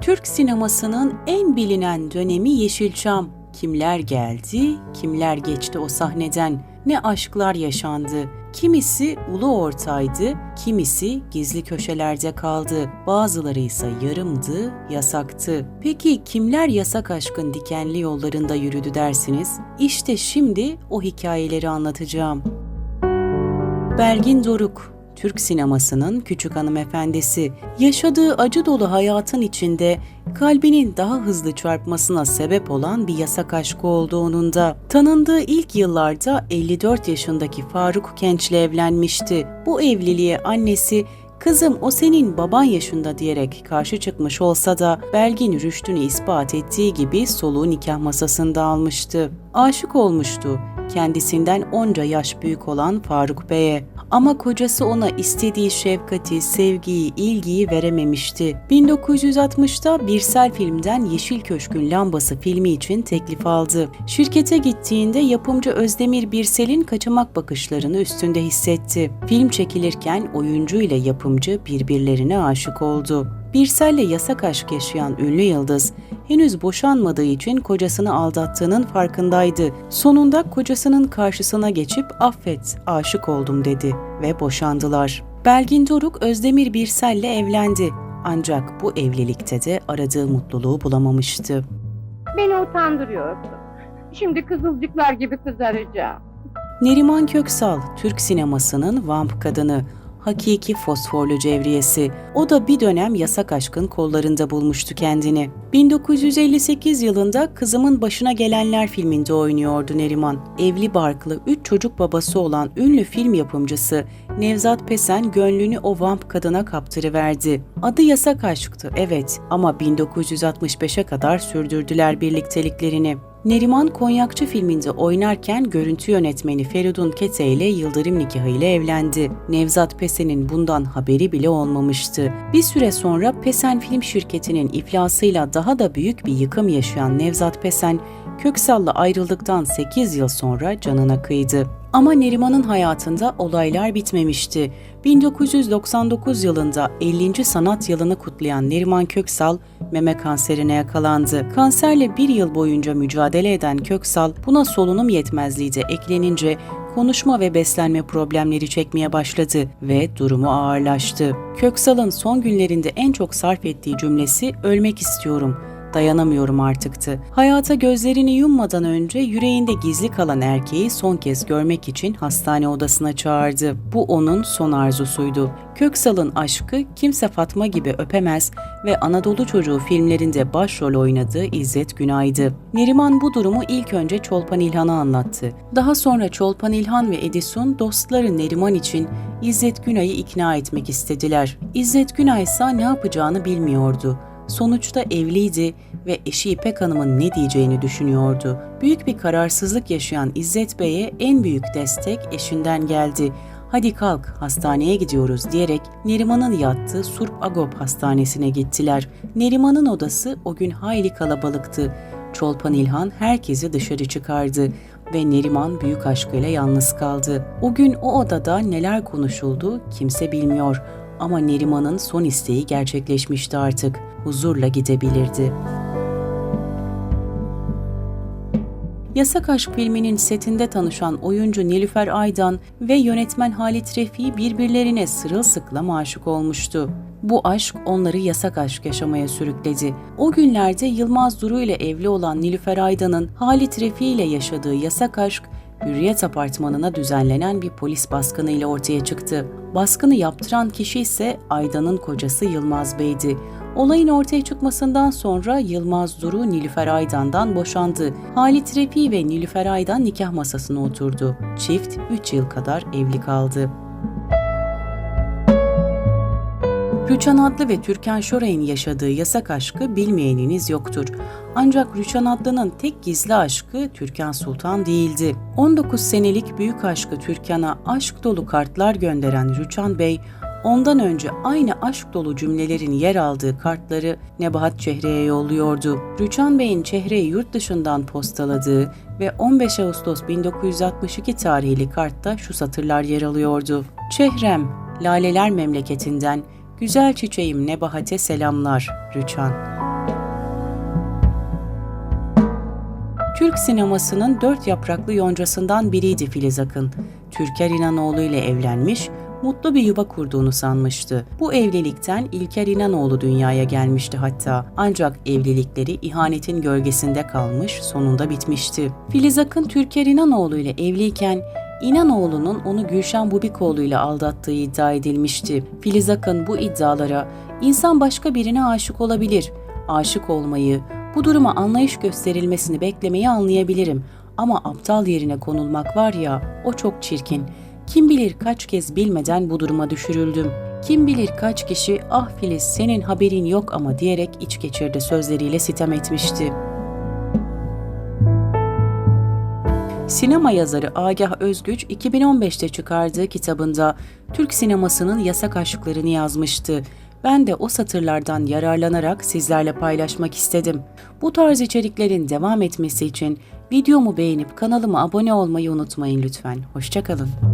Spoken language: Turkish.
Türk sinemasının en bilinen dönemi Yeşilçam. Kimler geldi, kimler geçti o sahneden, ne aşklar yaşandı. Kimisi ulu ortaydı, kimisi gizli köşelerde kaldı. Bazıları ise yarımdı, yasaktı. Peki kimler yasak aşkın dikenli yollarında yürüdü dersiniz? İşte şimdi o hikayeleri anlatacağım. Belgin Doruk, Türk sinemasının küçük hanımefendisi, yaşadığı acı dolu hayatın içinde kalbinin daha hızlı çarpmasına sebep olan bir yasak aşkı oldu onun da. Tanındığı ilk yıllarda 54 yaşındaki Faruk Kenç'le evlenmişti. Bu evliliğe annesi Kızım o senin baban yaşında diyerek karşı çıkmış olsa da Belgin rüştünü ispat ettiği gibi soluğu nikah masasında almıştı. Aşık olmuştu kendisinden onca yaş büyük olan Faruk Bey'e. Ama kocası ona istediği şefkati, sevgiyi, ilgiyi verememişti. 1960'da Birsel filmden Yeşil Köşk'ün Lambası filmi için teklif aldı. Şirkete gittiğinde yapımcı Özdemir Birsel'in kaçamak bakışlarını üstünde hissetti. Film çekilirken oyuncu ile yapımcı birbirlerine aşık oldu. Birsel'le yasak aşk yaşayan ünlü yıldız henüz boşanmadığı için kocasını aldattığının farkındaydı. Sonunda kocasının karşısına geçip affet, aşık oldum dedi ve boşandılar. Belgin Doruk Özdemir Birsel'le evlendi. Ancak bu evlilikte de aradığı mutluluğu bulamamıştı. Beni utandırıyorsun. Şimdi kızılcıklar gibi kızaracağım. Neriman Köksal, Türk sinemasının vamp kadını, hakiki fosforlu cevriyesi. O da bir dönem yasak aşkın kollarında bulmuştu kendini. 1958 yılında Kızımın Başına Gelenler filminde oynuyordu Neriman. Evli barklı, üç çocuk babası olan ünlü film yapımcısı Nevzat Pesen gönlünü o vamp kadına kaptırıverdi. Adı yasak aşktı evet ama 1965'e kadar sürdürdüler birlikteliklerini. Neriman Konyakçı filminde oynarken görüntü yönetmeni Feridun Kete ile Yıldırım nikahı ile evlendi. Nevzat Pesen'in bundan haberi bile olmamıştı. Bir süre sonra Pesen Film Şirketi'nin iflasıyla daha da büyük bir yıkım yaşayan Nevzat Pesen, Köksal'la ayrıldıktan 8 yıl sonra canına kıydı. Ama Neriman'ın hayatında olaylar bitmemişti. 1999 yılında 50. sanat yılını kutlayan Neriman Köksal meme kanserine yakalandı. Kanserle bir yıl boyunca mücadele eden Köksal buna solunum yetmezliği de eklenince konuşma ve beslenme problemleri çekmeye başladı ve durumu ağırlaştı. Köksal'ın son günlerinde en çok sarf ettiği cümlesi ölmek istiyorum dayanamıyorum artıktı. Hayata gözlerini yummadan önce yüreğinde gizli kalan erkeği son kez görmek için hastane odasına çağırdı. Bu onun son arzusuydu. Köksal'ın aşkı Kimse Fatma gibi öpemez ve Anadolu Çocuğu filmlerinde başrol oynadığı İzzet Günay'dı. Neriman bu durumu ilk önce Çolpan İlhan'a anlattı. Daha sonra Çolpan İlhan ve Edison dostları Neriman için İzzet Günay'ı ikna etmek istediler. İzzet Günay ise ne yapacağını bilmiyordu. Sonuçta evliydi ve eşi İpek Hanım'ın ne diyeceğini düşünüyordu. Büyük bir kararsızlık yaşayan İzzet Bey'e en büyük destek eşinden geldi. Hadi kalk hastaneye gidiyoruz diyerek Neriman'ın yattığı Surp Agop Hastanesi'ne gittiler. Neriman'ın odası o gün hayli kalabalıktı. Çolpan İlhan herkesi dışarı çıkardı ve Neriman büyük aşkıyla yalnız kaldı. O gün o odada neler konuşuldu kimse bilmiyor ama Neriman'ın son isteği gerçekleşmişti artık. Huzurla gidebilirdi. Yasak Aşk filminin setinde tanışan oyuncu Nilüfer Aydan ve yönetmen Halit Refi birbirlerine sırılsıklam aşık olmuştu. Bu aşk onları yasak aşk yaşamaya sürükledi. O günlerde Yılmaz Duru ile evli olan Nilüfer Aydan'ın Halit Refi ile yaşadığı yasak aşk Hürriyet Apartmanı'na düzenlenen bir polis baskını ile ortaya çıktı. Baskını yaptıran kişi ise Aydan'ın kocası Yılmaz Bey'di. Olayın ortaya çıkmasından sonra Yılmaz Duru Nilüfer Aydan'dan boşandı. Halit Refi ve Nilüfer Aydan nikah masasına oturdu. Çift 3 yıl kadar evli kaldı. Rüçhan Adlı ve Türkan Şoray'ın yaşadığı yasak aşkı bilmeyeniniz yoktur. Ancak Rüçhan Adlı'nın tek gizli aşkı Türkan Sultan değildi. 19 senelik büyük aşkı Türkan'a aşk dolu kartlar gönderen Rüçhan Bey, ondan önce aynı aşk dolu cümlelerin yer aldığı kartları Nebahat Çehre'ye yolluyordu. Rüçhan Bey'in Çehre'yi yurt dışından postaladığı ve 15 Ağustos 1962 tarihli kartta şu satırlar yer alıyordu. Çehrem, laleler memleketinden, güzel çiçeğim Nebahat'e selamlar, Rüçhan.'' Türk sinemasının dört yapraklı yoncasından biriydi Filiz Akın. Türker İnanoğlu ile evlenmiş, mutlu bir yuva kurduğunu sanmıştı. Bu evlilikten İlker İnanoğlu dünyaya gelmişti hatta. Ancak evlilikleri ihanetin gölgesinde kalmış, sonunda bitmişti. Filiz Akın Türker İnanoğlu ile evliyken İnanoğlu'nun onu Gülşen Bubikoğlu ile aldattığı iddia edilmişti. Filiz Akın bu iddialara insan başka birine aşık olabilir. Aşık olmayı, bu duruma anlayış gösterilmesini beklemeyi anlayabilirim. Ama aptal yerine konulmak var ya, o çok çirkin. Kim bilir kaç kez bilmeden bu duruma düşürüldüm. Kim bilir kaç kişi ah Filiz senin haberin yok ama diyerek iç geçirdi sözleriyle sitem etmişti. Sinema yazarı Agah Özgüç 2015'te çıkardığı kitabında Türk sinemasının yasak aşklarını yazmıştı. Ben de o satırlardan yararlanarak sizlerle paylaşmak istedim. Bu tarz içeriklerin devam etmesi için videomu beğenip kanalıma abone olmayı unutmayın lütfen. Hoşçakalın.